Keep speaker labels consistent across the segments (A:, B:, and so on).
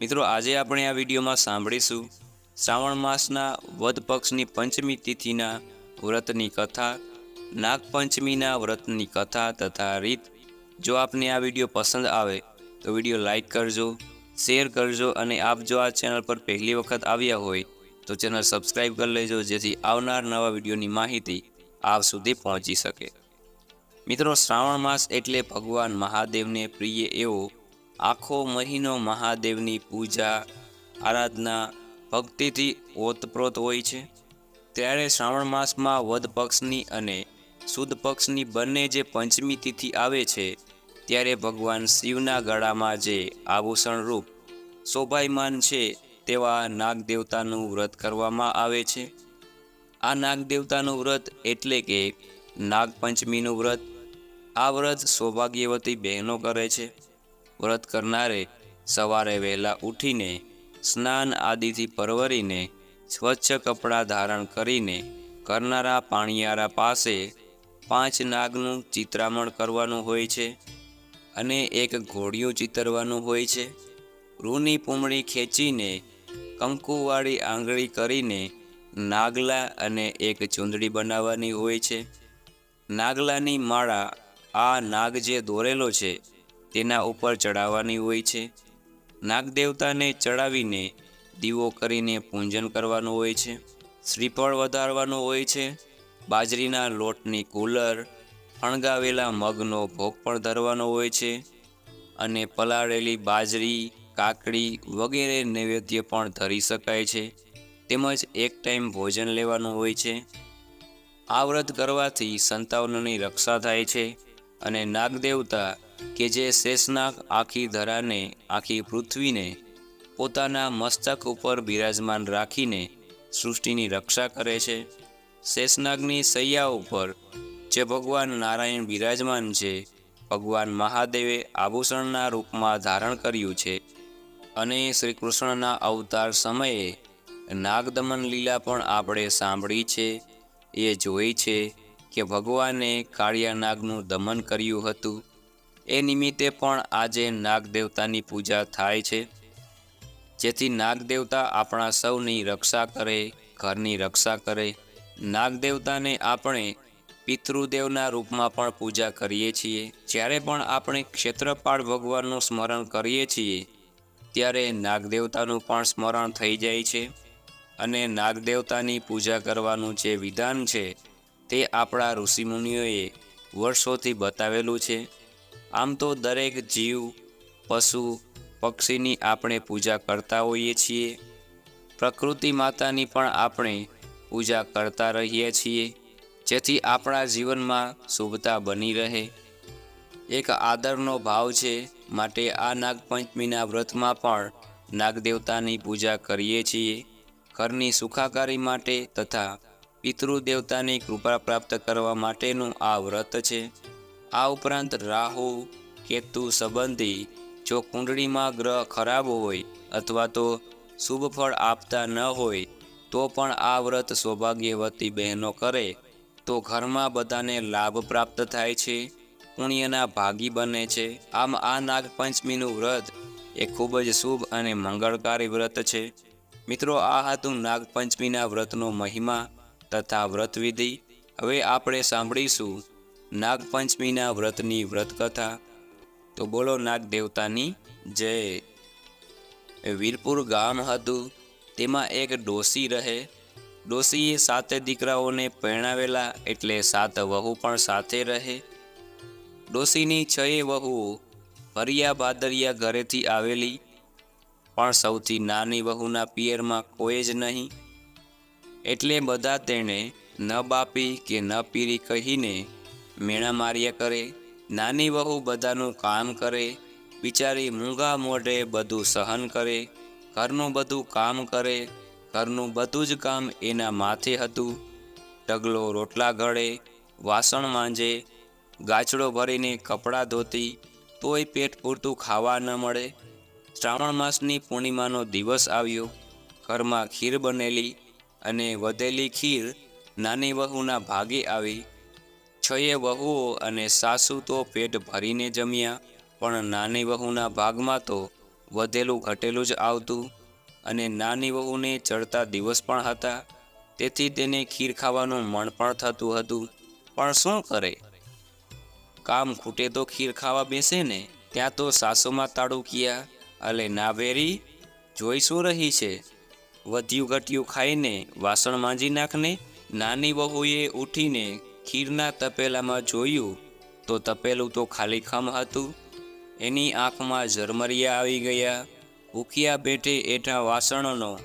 A: મિત્રો, આજે આપણે આ વિડીયોમાં સાંભળીશું શ્રાવણ માસના વદ પક્ષની પંચમી તિથિના વ્રતની કથા, નાગપંચમીના વ્રતની કથા તથા રીત. જો આપને આ વીડિયો પસંદ આવે, તો વીડિયો લાઇક કરજો, શેર કરજો અને આપ જો આ ચેનલ પર પહેલી વખત આવ્યા હોય, તો ચેનલ સબસ્ક્રાઈબ કરી લેજો, જેથી આવનાર નવા વિડીયોની માહિતી આપ સુધી પહોંચી શકે. મિત્રો, શ્રાવણ માસ એટલે ભગવાન મહાદેવને પ્રિય એવો આખો મહિનો મહાદેવની પૂજા, આરાધના, ભક્તિથી ઓતપ્રોત હોય છે. ત્યારે શ્રાવણ માસમાં વદ પક્ષની અને સુદ પક્ષની બંને જે પંચમી તિથિ આવે છે, ત્યારે ભગવાન શિવના ગળામાં જે આભૂષણ રૂપ શોભાયમાન છે, તેવા નાગદેવતાનું વ્રત કરવામાં આવે છે. આ નાગદેવતાનું વ્રત એટલે કે નાગપંચમીનું વ્રત. આ વ્રત સૌભાગ્યવતી બહેનો કરે છે. વ્રત કરનારે સવારે વહેલા ઉઠીને સ્નાન આદિથી પરવરીને સ્વચ્છ કપડાં ધારણ કરીને કરનારા પાણીયારા પાસે પાંચ નાગનું ચિત્રામણ કરવાનું હોય છે અને એક ઘોડિયું ચિતરવાનું હોય છે. રૂની પૂમડી ખેંચીને કંકુવાળી આંગળી કરીને નાગલા અને એક ચૂંદડી બનાવવાની હોય છે. નાગલાની માળા આ નાગ જે દોરેલો છે તેના ઉપર ચડાવવાની હોય છે. નાગદેવતાને ચડાવીને દીવો કરીને પૂજન કરવાનું હોય છે. શ્રીફળ વધારવાનું હોય છે. બાજરીના લોટની કુલર, અણગાવેલા મગનો ભોગ પણ ધરવાનો હોય છે અને પલાળેલી બાજરી, કાકડી વગેરે નૈવેદ્ય પણ ધરી શકાય છે. તેમજ એક ટાઈમ ભોજન લેવાનું હોય છે. આ વ્રત કરવાથી સંતાનોની રક્ષા થાય છે અને નાગદેવતા કે જે શેષનાગ આખી ધરાને, આખી પૃથ્વીને, પોતાના મસ્તક ઉપર બિરાજમાન રાખીને સૃષ્ટિની રક્ષા કરે છે. શેષનાગની સૈયા ઉપર, જે ભગવાન નારાયણ બિરાજમાન છે, ભગવાન મહાદેવે આભૂષણના રૂપમાં ધારણ કર્યું છે અને શ્રી કૃષ્ણના અવતાર સમયે નાગદમન લીલા પણ આપણે સાંભળી છે. એ જોઈ છે કે ભગવાને કાળિયા નાગનું દમન કર્યું હતું. એ નિમિત્તે પણ આજે નાગદેવતાની પૂજા થાય છે. જેથી નાગદેવતા આપણા સૌની રક્ષા કરે, ઘરની રક્ષા કરે. નાગદેવતાને આપણે પિતૃદેવના રૂપમાં પણ પૂજા કરીએ છીએ. જ્યારે પણ આપણે ક્ષેત્રપાળ ભગવાનનું સ્મરણ કરીએ છીએ, ત્યારે નાગદેવતાનું પણ સ્મરણ થઈ જાય છે. અને નાગદેવતાની પૂજા કરવાનું જે વિધાન છે, તે આપણા ઋષિમુનિઓએ વર્ષોથી બતાવેલું છે. આમ તો દરેક જીવ, પશુ, પક્ષીની આપણે પૂજા કરતા હોઈએ છીએ. પ્રકૃતિ માતાની પણ આપણે પૂજા કરતા રહીએ છીએ. જેથી આપણા જીવનમાં શુભતા બની રહે. એક આદરનો ભાવ છે, માટે આ નાગપંચમીના વ્રતમાં પણ નાગદેવતાની પૂજા કરીએ છીએ. ઘરની સુખાકારી માટે તથા પિતૃદેવતાની કૃપા પ્રાપ્ત કરવા માટેનું આ વ્રત છે. આ ઉપરાંત રાહુ, કેતુ સંબંધી જો કુંડળીમાં ગ્રહ ખરાબ હોય અથવા તો શુભ ફળ આપતા ન હોય, તો પણ આ વ્રત સૌભાગ્યવતી બહેનો કરે, તો ઘરમાં બધાને લાભ પ્રાપ્ત થાય છે, પુણ્યના ભાગી બને છે. આમ આ નાગપંચમીનું વ્રત એ ખૂબ જ શુભ અને મંગળકારી વ્રત છે. મિત્રો, આ હતું નાગપંચમીના વ્રતનો મહિમા તથા વ્રતવિધિ. હવે આપણે સાંભળીશું નાગપંચમીના વ્રતની વ્રતકથા. તો બોલો નાગ દેવતાની જય વીરપુર ગામ હતું. તેમાં એક ડોસી રહે. ડોસીએ સાતે દીકરાઓને પરણાવેલા એટલે સાત વહુ પણ સાથે રહે. ડોસીની છએ વહુઓ ફરિયા બાદરિયા ઘરેથી આવેલી. પણ સૌથી નાની વહુના પિયરમાં કોઈ જ નહીં. એટલે બધા તેણે ન બાપી કે ન પીરી કહીને મેણા માર્યા કરે, નાની વહુ બધાનું કામ કરે, બિચારી મૂંગા મોઢે બધું સહન કરે, ઘરનું બધું કામ કરે, ઘરનું બધું જ કામ એના માથે હતું. ઢગલો રોટલા ઘડે, વાસણ માંજે ગાચડો ભરીને કપડાં ધોતી, તોય પેટ પૂરતું ખાવા ન મળે. શ્રાવણ માસની પૂર્ણિમાનો દિવસ આવ્યો. ઘરમાં ખીર બનેલી અને વધેલી ખીર નાની વહુના ભાગે આવી. છએ વહુઓ અને સાસુ તો પેટ ભરીને જમ્યા, પણ નાની વહુના ભાગમાં તો વધેલું ઘટેલું જ આવતું અને નાની વહુને ચડતા દિવસ પણ હતા. તેથી તેને ખીર ખાવાનું મન પણ થતું હતું. પણ શું કરે? કામ ખૂટે તો ખીર ખાવા બેસે ને, ત્યાં તો સાસુમાં તાળુકિયા અલે ના બેરી, જોઈ શું રહી છે? વધ્યું ઘટ્યું ખાઈને વાસણ માંજી નાખને નાની વહુએ ઉઠીને ખીરના તપેલામાં જોયું તો તપેલું તો ખાલી ખમ હતું. એની આંખમાં ઝરમરિયા આવી ગયા. ભૂખ્યા પેટે એઠા વાસણનો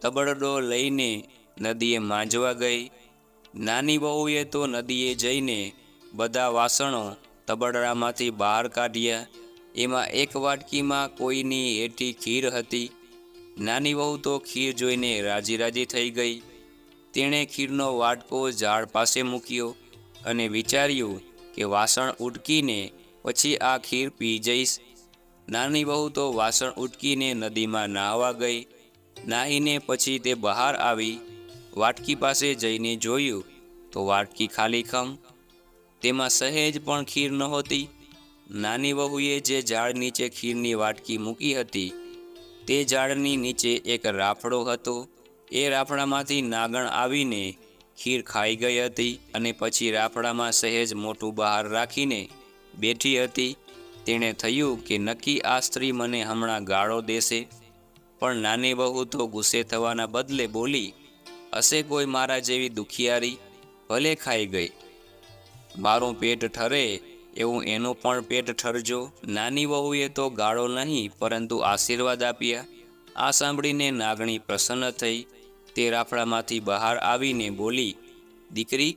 A: તબડડો લઈને નદીએ માંજવા ગઈ. નાની વહુએ તો નદીએ જઈને બધા વાસણો તબડડામાંથી બહાર કાઢ્યા. એમાં એક વાટકીમાં કોઈની એઠી ખીર હતી. નાની વહુ તો ખીર જોઈને રાજી રાજી થઈ ગઈ. તેણે ખીરનો વાટકો ઝાડ પાસે મૂક્યો. અને વિચાર્યું કે વાસણ ઉટકીને પછી આ ખીર પી જઈશ. નાની વહુ તો વાસણ ઉટકીને નદીમાં નાહવા ગઈ. નાહીને પછી તે બહાર આવી, વાટકી પાસે જઈને જોયું તો વાટકી ખાલી ખમ. તેમાં સહેજ પણ ખીર નહોતી. નાની વહુએ જે ઝાડ નીચે ખીરની વાટકી મૂકી હતી, તે ઝાડની નીચે એક રાફડો હતો. એ રાફડામાંથી નાગણ આવીને ખીર ખાઈ ગઈ હતી અને પછી રાફડામાં સહેજ મોટું બહાર રાખીને બેઠી હતી. તેણે થયું કે નક્કી આ સ્ત્રી મને હમણાં ગાળો દેશે. પણ નાની વહુ તો ગુસ્સે થવાના બદલે બોલી, હશે કોઈ મારા જેવી દુખિયારી? ભલે ખાઈ ગઈ. મારું પેટ ઠરે એવું એનું પણ પેટ ઠરજો. નાની વહુએ તો ગાળો નહીં, પરંતુ આશીર્વાદ આપ્યા. આ સાંભળીને નાગણી પ્રસન્ન થઈ. તે રાફડામાંથી બહાર આવીને બોલી, દીકરી,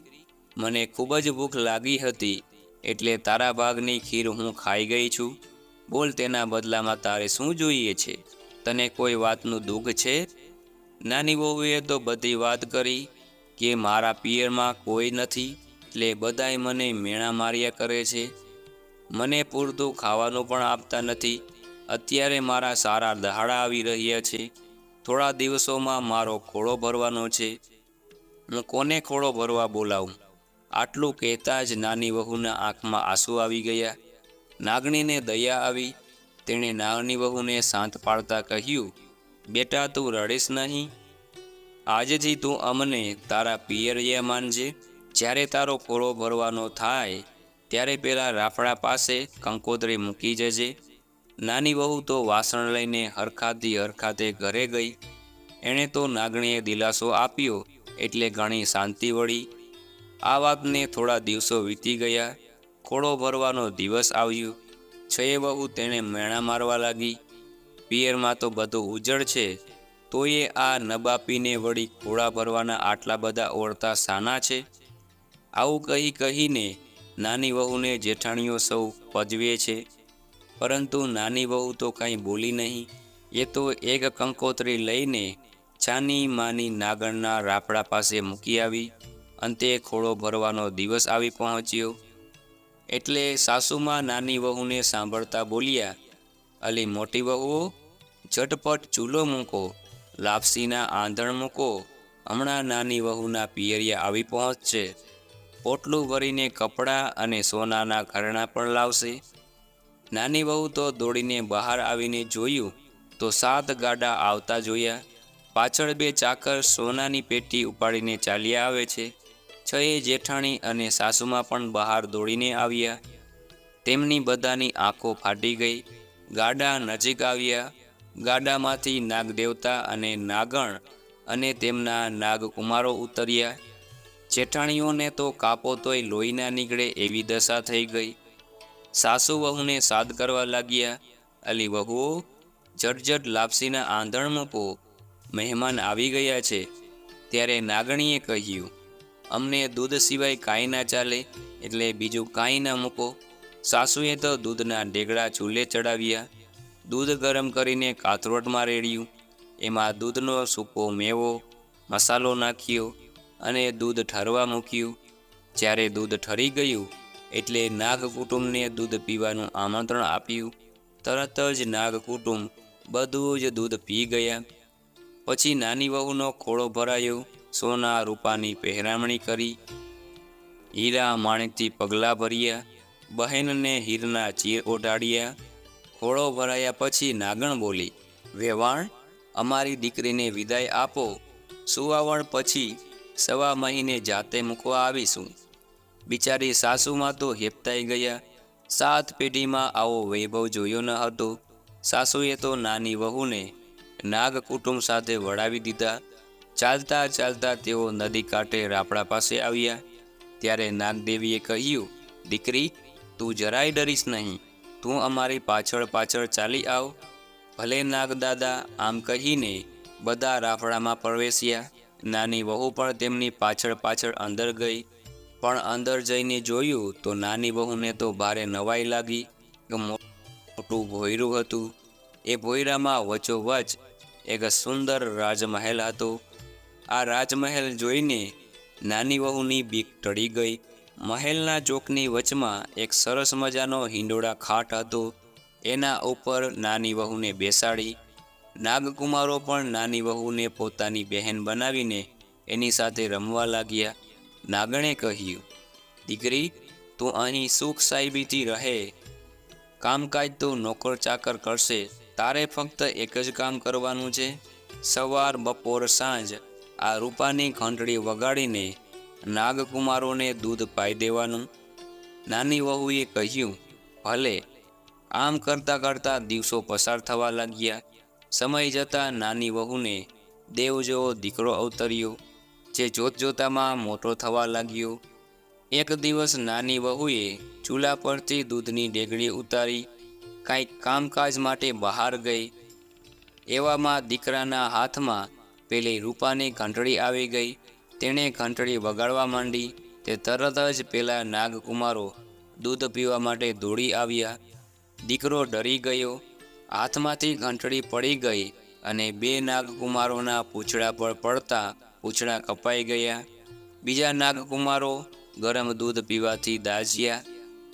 A: મને ખૂબ જ ભૂખ લાગી હતી, એટલે તારા ભાગની ખીર હું ખાઈ ગઈ છું. બોલ તેના બદલામાં તારે શું જોઈએ છે? તને કોઈ વાતનું દુઃખ છે? નાની વહુએ તો બધી વાત કરી કે મારા પિયરમાં કોઈ નથી, એટલે બધાય મને મેણા માર્યા કરે છે. મને પૂરતું ખાવાનું પણ આપતા નથી. અત્યારે મારા સારા દહાડા આવી રહ્યા છે. થોડા દિવસોમાં મારો ખોળો ભરવાનો છે. હું કોને ખોળો ભરવા બોલાવું? આટલું કહેતા જ નાની વહુના આંખમાં આંસુ આવી ગયા. નાગણીને દયા આવી. તેણે નાની વહુને શાંત પાડતા કહ્યું, બેટા, તું રડીશ નહીં. આજથી તું અમને તારા પિયરિયા માનજે. જ્યારે તારો ખોળો ભરવાનો થાય, ત્યારે પેલા રાફડા પાસે કંકોત્રી મૂકી જજે. નાની વહુ તો વાસણ લઈને હરખાતી હરખાતે ઘરે ગઈ. એણે તો નાગણીએ દિલાસો આપ્યો એટલે ઘણી શાંતિ વળી. આ વાતને થોડા દિવસો વીતી ગયા. ખોળો ભરવાનો દિવસ આવ્યો. છે વહુ તેણે મેણા મારવા લાગી. પિયરમાં તો બધું ઉજળ છે. તોય આ નબાપીને વળી ખોળા ભરવાના આટલા બધા ઓળતા સાના છે. આવું કહી કહીને નાની વહુને જેઠાણીઓ સૌ પજવે છે. પરંતુ નાની વહુ તો કાંઈ બોલી નહીં. એ તો એક કંકોત્રી લઈને છાની માની નાગણના રાપડા પાસે મૂકી આવી. અંતે ખોળો ભરવાનો દિવસ આવી પહોંચ્યો. એટલે સાસુમાં નાની વહુને સાંભળતા બોલ્યા, અલી મોટી વહુઓ ઝટપટ ચૂલો મૂકો, લાપસીના આંધણ મૂકો. હમણાં નાની વહુના પિયરિયા આવી પહોંચશે. પોટલું ભરીને કપડાં અને સોનાના ઘરણા પણ લાવશે. નાની વહુ તો દોડીને બહાર આવીને જોયું તો સાત ગાડા આવતા જોયા. પાછળ બે ચાકર સોનાની પેટી ઉપાડીને ચાલ્યા આવે છે. છએ જેઠાણી અને સાસુમાં પણ બહાર દોડીને આવ્યા. તેમની બધાની આંખો ફાટી ગઈ. ગાડા નજીક આવ્યા. ગાડામાંથી નાગદેવતા અને નાગણ અને તેમના નાગકુમારો ઉતર્યા. જેઠાણીઓને તો કાપો તોય લોહી ના નીકળે એવી દશા થઈ ગઈ. સાસુ વહુને સાદ કરવા લાગ્યા. અલી વહુઓ જટજટ લાપસીના આંધણ મૂકો મહેમાન આવી ગયા છે. ત્યારે નાગણીએ કહ્યું, અમને દૂધ સિવાય કાંઈ ના ચાલે, એટલે બીજું કાંઈ ના મૂકો. સાસુએ તો દૂધના ઢેગડા ચૂલે ચડાવ્યા. દૂધ ગરમ કરીને કાથરોટમાં રેડ્યું. એમાં દૂધનો સૂકો મેવો, મસાલો નાખ્યો અને દૂધ ઠરવા મૂક્યું. જ્યારે દૂધ ઠરી ગયું એટલે નાગ કુટુંબને દૂધ પીવાનું આમંત્રણ આપ્યું. તરત જ નાગ કુટુંબ બધું જ દૂધ પી ગયા. પછી નાની વહુનો ખોળો ભરાયો, સોના રૂપાની પહેરામણી કરી. હીરા માણેકથી પગલાં ભર્યા, બહેનને હીરના ચીર ઓઢાડ્યા. ખોળો ભરાયા પછી નાગણ બોલી, વેવાણ, અમારી દીકરીને વિદાય આપો. સુવાવણ પછી સવા મહિને જાતે મૂકવા આવીશું. બિચારી સાસુમાં તો હેપતાઈ ગયા. સાત પેઢીમાં આવો વૈભવ જોયો ન હતો. સાસુએ તો નાની વહુને નાગ કુટુંબ સાથે વળાવી દીધા. ચાલતા ચાલતા તેઓ નદી કાંઠે રાપડા પાસે આવ્યા. ત્યારે નાગદેવીએ કહ્યું, દીકરી, તું જરાય ડરીશ નહીં. તું અમારી પાછળ પાછળ ચાલી આવ. ભલે નાગદાદા આમ કહીને બધા રાફડામાં પ્રવેશ્યા. નાની વહુ પણ તેમની પાછળ પાછળ અંદર ગઈ. પણ અંદર જઈને જોયું તો નાની વહુને તો ભારે નવાઈ લાગી કે મોટું ભોયરું હતું. એ ભોયરામાં વચોવચ એક સુંદર રાજમહેલ હતો. આ રાજમહેલ જોઈને નાની વહુની બીક ટળી ગઈ. મહેલના ચોકની વચમાં એક સરસ મજાનો હિંડોળા ખાટ હતો. એના ઉપર નાની વહુને બેસાડી. નાગકુમારો પણ નાની વહુને પોતાની બહેન બનાવીને એની સાથે રમવા લાગ્યા. નાગણે કહ્યું, દીકરી, તું અહીં સુખ સાહેબીથી રહે. કામકાજ તો નોકર ચાકર કરશે. તારે ફક્ત એક જ કામ કરવાનું છે? સવાર, બપોર, સાંજ. આ રૂપાની ઘંટડી વગાડીને નાગકુમારોને દૂધ પાઈ દેવાનું. નાની વહુએ કહ્યું, ભલે, આમ કરતાં કરતાં દિવસો પસાર થવા લાગ્યા. સમય જતાં નાની વહુને દેવ જેવો દીકરો અવતર્યો. જે જોત જોતામાં મોટો થવા લાગ્યો. એક દિવસ નાની વહુએ ચૂલા પરથી દૂધની ડેગડી ઉતારી કાંઈક કામકાજ માટે બહાર ગઈ. એવામાં દીકરાના હાથમાં પેલી રૂપાની ઘંટડી આવી ગઈ. તેણે ઘંટડી વગાડવા માંડી. તે તરત જ પેલા નાગકુમારો દૂધ પીવા માટે દોડી આવ્યા. દીકરો ડરી ગયો. હાથમાંથી ઘંટડી પડી ગઈ અને બે નાગકુમારોના પૂંછડા પર પડતા પૂંછડા કપાઈ ગયા. બીજા નાગકુમારો ગરમ દૂધ પીવાથી દાઝ્યા.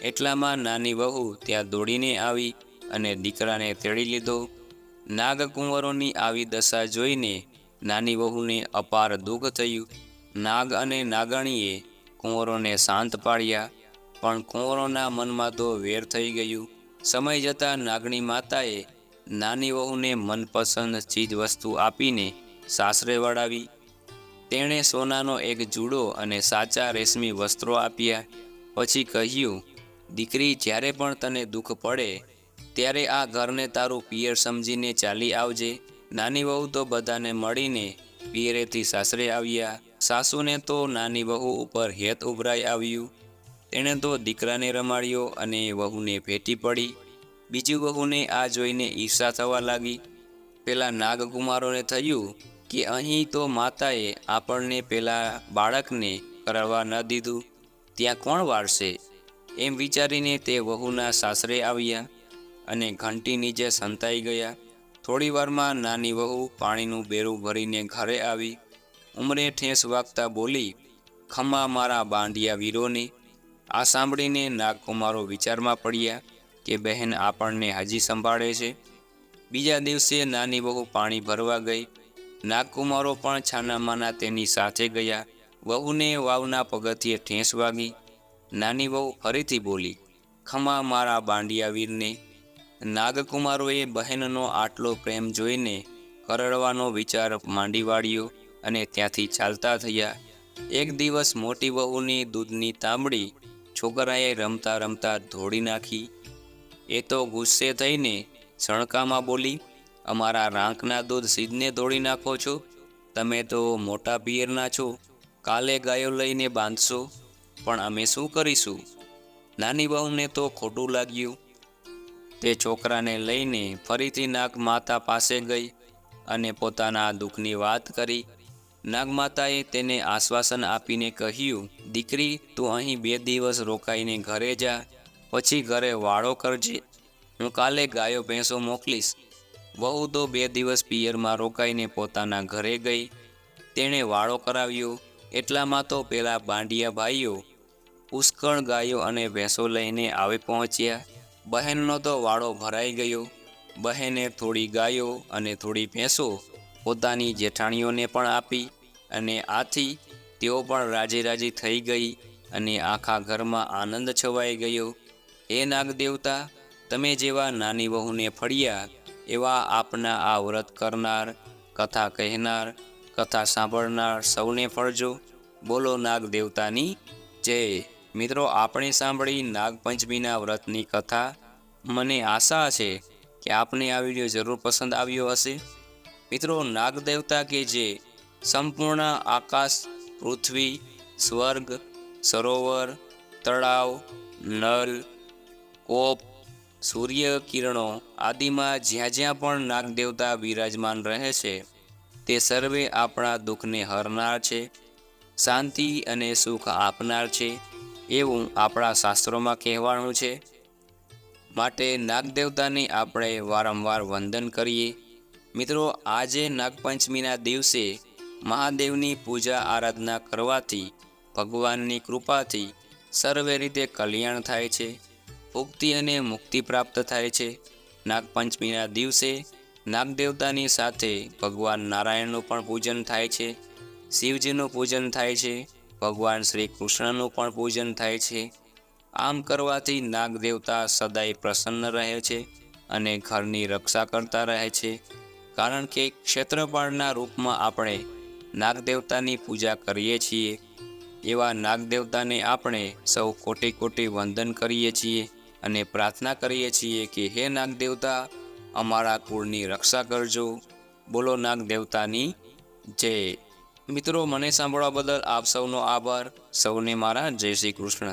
A: એટલામાં નાની વહુ ત્યાં દોડીને આવી અને દીકરાને તેડી લીધો. નાગકુંવરોની આવી દશા જોઈને નાની વહુને અપાર દુઃખ થયું. નાગ અને નાગણીએ કુંવરોને શાંત પાડ્યા, પણ કુંવરોના મનમાં તો વેર થઈ ગયું. સમય જતાં નાગણી માતાએ નાની વહુને મનપસંદ ચીજ વસ્તુ આપીને સાસરે વળાવી. તેણે સોનાનો એક જુડો અને સાચા રેશમી વસ્ત્રો આપ્યા. પછી કહ્યું, દીકરી, જ્યારે પણ તને દુઃખ પડે, ત્યારે આ ઘરને તારું પિયર સમજીને ચાલી આવજે. નાની વહુ તો બધાને મળીને પિયરેથી સાસરે આવ્યા. સાસુને તો નાની વહુ ઉપર હેત ઉભરાઈ આવ્યું. તેણે તો દીકરાને રમાડ્યો અને વહુને ભેટી પડી. બીજી વહુને આ જોઈને ઈર્ષા થવા લાગી. પેલા નાગકુમારોને થયું કે અહીં તો માતાએ આપણને પેલા બાળકને કરવા ન દીધું. ત્યાં કોણ વારશે? એમ વિચારીને તે વહુના સાસરે આવ્યા અને ઘંટી નીચે સંતાઈ ગયા. થોડી વારમાં નાની વહુ પાણીનું બેરું ભરીને ઘરે આવી. ઉમરે ઠેસ વાગતા બોલી ખમા મારા બાંડિયા વીરોને. આ સાંભળીને નાગકુમારો વિચારમાં પડ્યા કે બહેન આપણને હજી સંભાળે છે. બીજા દિવસે નાની વહુ પાણી ભરવા ગઈ. નાગકુમારો પણ છાનામાના તેની સાથે ગયા. વહુને વાવના પગથિયે ઠેંસ વાગી. નાની વહુ ફરીથી બોલી, ખમા મારા બાંડિયા વીરને. નાગકુમારોએ બહેનનો આટલો પ્રેમ જોઈને કરડવાનો વિચાર માંડી વાળ્યો અને ત્યાંથી ચાલતા થયા. એક દિવસ મોટી વહુની દૂધની તાંબડી છોકરાએ રમતા રમતા ધોડી નાખી. એ તો ગુસ્સે થઈને સણકામાં બોલી અમારા રાંકના દૂધ સીધને દોડી નાખો છો. તમે તો મોટા પિયરના છો. કાલે ગાયો લઈને બાંધશો. પણ અમે શું કરીશું? નાની બહુને તો ખોટું લાગ્યું. તે છોકરાને લઈને ફરીથી નાગ માતા પાસે ગઈ અને પોતાના દુઃખની વાત કરી. નાગમાતાએ તેને આશ્વાસન આપીને કહ્યું, દીકરી, તું અહીં બે દિવસ રોકાઈને ઘરે જા. પછી ઘરે વાળો કરજે. હું કાલે ગાયો ભેંસો મોકલીશ. વહુ તો બે દિવસ પિયરમાં રોકાઈને પોતાના ઘરે ગઈ. તેણે વાળો કરાવ્યો. એટલામાં તો પેલા બાંડિયા ભાઈઓ પુષ્કળ ગાયો અને ભેંસો લઈને આવી પહોંચ્યા. બહેનનો તો વાળો ભરાઈ ગયો. બહેને થોડી ગાયો અને થોડી ભેંસો પોતાની જેઠાણીઓને પણ આપી અને આથી તેઓ પણ રાજી રાજી થઈ ગઈ અને આખા ઘરમાં આનંદ છવાઈ ગયો. હે નાગદેવતા, તમે જેવા નાની વહુને ફળ્યા એવા આપના આ વ્રત કરનાર, કથા કહેનાર, કથા સાંભળનાર સૌને ફળજો બોલો નાગ દેવતાની જય. મિત્રો, આપણે સાંભળી નાગપંચમીના વ્રતની કથા. મને આશા છે કે આપને આ વીડિયો જરૂર પસંદ આવ્યો હશે. મિત્રો નાગ દેવતા કે જે સંપૂર્ણ આકાશ, પૃથ્વી, સ્વર્ગ, સરોવર, તળાવ, નલ, કોપ સૂર્ય કિરણો આદિમાં જ્યાં જ્યાં પણ નાગદેવતા વિરાજમાન રહે છે, તે સર્વે આપણા દુઃખને હરનાર છે, શાંતિ અને સુખ આપનાર છે, એવું આપણા શાસ્ત્રોમાં કહેવાનું છે. માટે નાગદેવતાને આપણે વારંવાર વંદન કરીએ. મિત્રો, આજે નાગપંચમીના દિવસે મહાદેવની પૂજા આરાધના કરવાથી, ભગવાનની કૃપાથી સર્વે રીતે કલ્યાણ થાય છે. મુક્તિ અને મુક્તિ પ્રાપ્ત થાય છે. નાગપંચમીના દિવસે નાગદેવતાની સાથે ભગવાન નારાયણનું પણ પૂજન થાય છે. શિવજીનું પૂજન થાય છે. ભગવાન શ્રી કૃષ્ણનું પણ પૂજન થાય છે. આમ કરવાથી નાગદેવતા સદાય પ્રસન્ન રહે છે અને ઘરની રક્ષા કરતા રહે છે. કારણ કે ક્ષેત્રપાળના રૂપમાં આપણે નાગદેવતાની પૂજા કરીએ છીએ. એવા નાગદેવતાને આપણે સૌ કોટી કોટી વંદન કરીએ છીએ. અને પ્રાર્થના કરીએ છીએ કે હે નાગદેવતા, અમારા કુળની રક્ષા કરજો. બોલો નાગદેવતાની જય. મિત્રો, મને સાંભળવા બદલ આપ સૌનો આભાર. સૌને મારા જય શ્રી કૃષ્ણ.